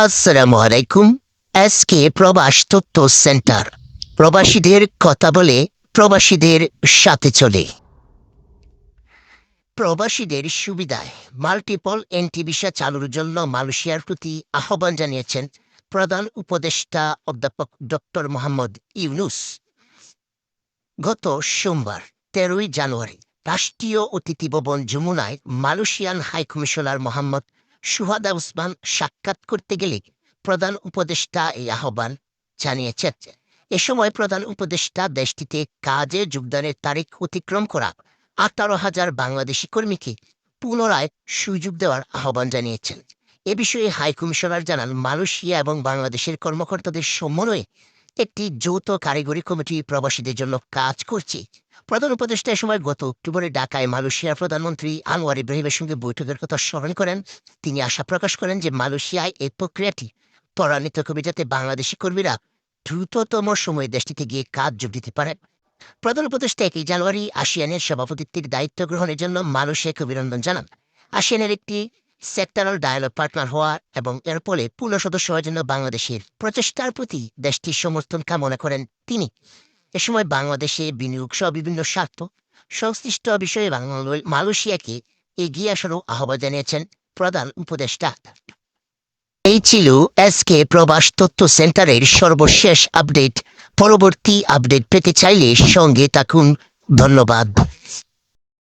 আসসালামু আলাইকুম এসকে প্রবাস তথ্য সেন্টার। প্রবাসীদের কথা বলে প্রবাসীদের সাথে চলে। প্রবাসীদের সুবিধায় মাল্টিপল এন্টি ভিসা চালুর জন্য মালয়েশিয়ার প্রতি আহ্বান জানিয়েছেন প্রধান উপদেষ্টা অধ্যাপক ডক্টর মোহাম্মদ ইউনুস। গত সোমবার, তেরোই জানুয়ারি, রাষ্ট্রীয় অতিথি ভবন যমুনায় Malaysian high commissioner Mohammad Suhada Usman সাক্ষাৎ করতে গেলে প্রধান উপদেষ্টা এই আহ্বান জানিয়েছেন। এ সময় প্রধান উপদেষ্টা দেশটিতে কাজে যোগদানের তারিখ অতিক্রম করা আঠারো হাজার বাংলাদেশি কর্মীকে পুনরায় সুযোগ দেওয়ার আহ্বান জানিয়েছেন। এ বিষয়ে হাইকমিশনার জানান, মালয়েশিয়া এবং বাংলাদেশের কর্মকর্তাদের সমন্বয়ে একটি যৌথ কারিগরি কমিটি প্রবাসীদের জন্য কাজ করছে। প্রধান উপদেষ্টা এ সময় গত অক্টোবরে ঢাকায় মালয়েশিয়ার প্রধানমন্ত্রী আনোয়ার ইব্রাহিমের সঙ্গে বৈঠকের কথা স্মরণ করেন। তিনি আশা প্রকাশ করেন যে মালয়েশিয়ায় এই প্রক্রিয়াটি ত্বরান্বিত করবে যাতে বাংলাদেশি কর্মীরা দ্রুততম সময়ে দেশটিতে গিয়ে কাজ যোগ দিতে পারে। প্রধান উপদেষ্টা একই জানুয়ারি আসিয়ানের সভাপতিত্বের দায়িত্ব গ্রহণের জন্য মালয়েশিয়াকে অভিনন্দন জানান। আসিয়ানের একটি সেক্টরাল ডায়ালগ পার্টনার হওয়া এবং এর ফলে পূর্ণ সদস্য হওয়ার জন্য বাংলাদেশের প্রচেষ্টার প্রতি দেশটির সমর্থন কামনা করেন তিনি। এ সময় বাংলাদেশে বিনিয়োগ সহ বিভিন্ন স্বার্থ সংশ্লিষ্ট বিষয়ে মালয়েশিয়াকে এগিয়ে আসারও আহ্বান জানিয়েছেন প্রধান উপদেষ্টা। এই ছিল এস কে প্রবাস তথ্য সেন্টারের সর্বশেষ আপডেট। পরবর্তী আপডেট পেতে চাইলে সঙ্গে থাকুন। ধন্যবাদ।